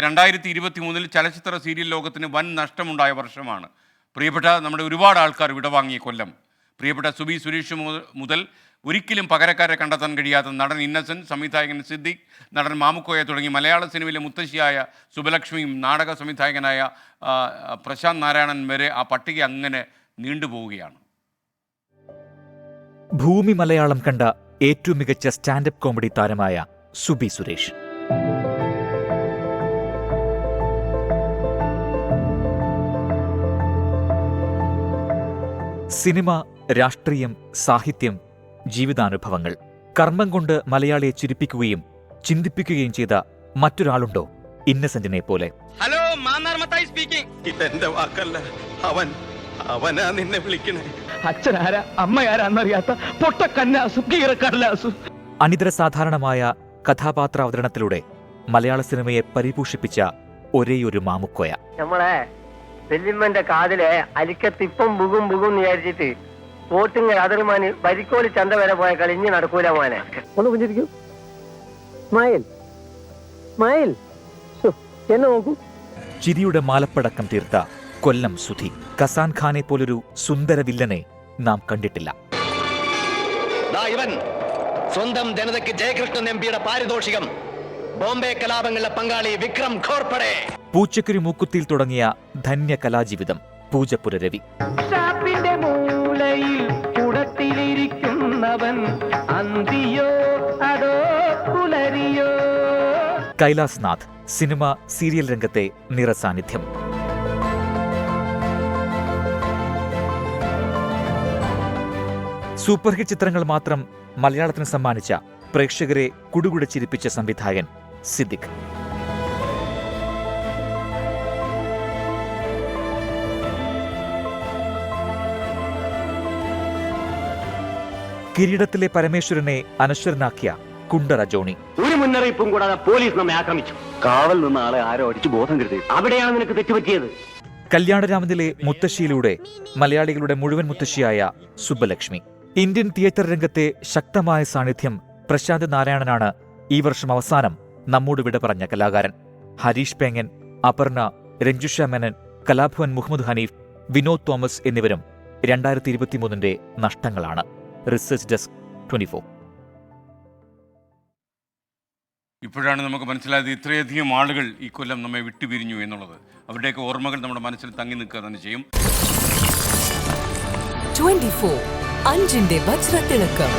രണ്ടായിരത്തി ഇരുപത്തി മൂന്നിൽ ചലച്ചിത്ര സീരിയൽ ലോകത്തിന് വൻ നഷ്ടമുണ്ടായ വർഷമാണ്. പ്രിയപ്പെട്ട നമ്മുടെ ഒരുപാട് ആൾക്കാർ വിടവാങ്ങിയ കൊല്ലം. പ്രിയപ്പെട്ട സുബി സുരേഷ് മുതൽ- ഒരിക്കലും പകരക്കാരെ കണ്ടെത്താൻ കഴിയാത്ത നടൻ ഇന്നസെന്റ് സംവിധായകൻ സിദ്ദിഖ് നടൻ മാമുക്കോയ തുടങ്ങി മലയാള സിനിമയിലെ മുത്തശ്ശിയായ സുബലക്ഷ്മിയും നാടക സംവിധായകനായ പ്രശാന്ത് നാരായണൻ വരെ ആ പട്ടിക അങ്ങനെ നീണ്ടുപോവുകയാണ്. ഭൂമി മലയാളം കണ്ട ഏറ്റവും മികച്ച സ്റ്റാൻഡപ്പ് കോമഡി താരമായ സുബി സുരേഷ്. സിനിമ രാഷ്ട്രീയം സാഹിത്യം ജീവിതാനുഭവങ്ങൾ. കർമ്മം കൊണ്ട് മലയാളിയെ ചിരിപ്പിക്കുകയും ചിന്തിപ്പിക്കുകയും ചെയ്ത മറ്റൊരാളുണ്ടോ? ഇന്നസെന്റിനെ പോലെ. ഹലോ സ്പീക്കിംഗ് ഇതെന്റെ വാക്കല്ല. അവൻ അവനാ നിന്നെ വിളിക്കണേ. അച്ഛനാരാ അമ്മയാരാന്നറിയാത്ത പൊട്ട കന്നാസു കീറക്കടലാസു അനിതര സാധാരണമായ കഥാപാത്ര അവതരണത്തിലൂടെ മലയാള സിനിമയെ പരിപോഷിപ്പിച്ച ഒരേയൊരു മാമുക്കോയ. നമ്മളെ വെല്ലിമ്മന്റെ കാതിലെ അലിക്കത്തിപ്പം ബുഗും ബുഗും വിചാരിച്ചിട്ട് പോത്തുങ്ങ അതിർമാന് വരിക്കോലി ചന്ത വരെ പോയ കളിഞ്ഞ് നടക്കൂല മോനെ. ഒന്ന് പുഞ്ചിരിക്കും. മായൽ. മായൽ. എന്നെ നോക്കൂ. ചിരിയുടെ മാലപ്പടക്കം തീർത്ത കൊല്ലം സുധി. കസാൻ ഖാനെ പോലൊരു സുന്ദര വില്ലനെ നാം കണ്ടിട്ടില്ല. ദാ ഇവൻ. സ്വന്തം ജനതയ്ക്ക് ജയകൃഷ്ണൻ എംപിയുടെ പാരിതോഷികം. ബോംബെ കലാപങ്ങളിലെ പങ്കാളി വിക്രം ഘോർപടെ പൂച്ചക്കുരി മൂക്കുത്തിയിൽ തുടങ്ങിയ ധന്യ കലാജീവിതം പൂജപ്പുര രവി. കൈലാസ്നാഥ് മൂലയിൽ കുടത്തിലിരിക്കുന്നവൻ അന്തിയോ അതോ പുലരിയോ? കൈലാസ് നാഥ് സിനിമ സീരിയൽ രംഗത്തെ നിറസാന്നിധ്യം. സൂപ്പർ ഹിറ്റ് ചിത്രങ്ങൾ മാത്രം മലയാളത്തിന് സമ്മാനിച്ച പ്രേക്ഷകരെ കുടുകുടച്ചിരിപ്പിച്ച സംവിധായകൻ സിദ്ദിഖ്. കിരീടത്തിലെ പരമേശ്വരനെ അനശ്വരനാക്കിയ കുണ്ടറ ജോണി ഒരു മുന്നറിയിപ്പും കൂടാതെ പോലീസ് നമ്മെ ആക്രമിച്ചു. കാവൽ നിന്ന ആളെ ആരോ അടിച്ചു ബോധം കരുതി അവിടെയാണ് നിനക്ക് തെറ്റുപറ്റിയത്. കല്യാണരാമനിലെ മുത്തശ്ശിയിലൂടെ മലയാളികളുടെ മുഴുവൻ മുത്തശ്ശിയായ സുബ്ബലക്ഷ്മി. ഇന്ത്യൻ തിയേറ്റർ രംഗത്തെ ശക്തമായ സാന്നിധ്യം പ്രശാന്ത് നാരായണനാണ് ഈ വർഷം അവസാനം നമ്മോട് വിട പറഞ്ഞ കലാകാരൻ. ഹരീഷ് പേങ്ങൻ അപർണ രഞ്ജുഷ മേനൻ കലാഭവൻ മുഹമ്മദ് ഹനീഫ് വിനോദ് തോമസ് എന്നിവരും രണ്ടായിരത്തി ഇരുപത്തിമൂന്നിന്റെ നഷ്ടങ്ങളാണ്. റിസർച്ച് ഡെസ്ക് ട്വന്റി ഇപ്പോഴാണ് നമുക്ക് മനസ്സിലായത് ഇത്രയധികം ആളുകൾ ഈ കൊല്ലം നമ്മെ വിട്ടുപിരിഞ്ഞു എന്നുള്ളത്. അവരുടെയൊക്കെ ഓർമ്മകൾ നമ്മുടെ മനസ്സിൽ തങ്ങി നിൽക്കുക തന്നെ ചെയ്യും. 24 അഞ്ചിന്റെ വജ്രത്തിളക്കം.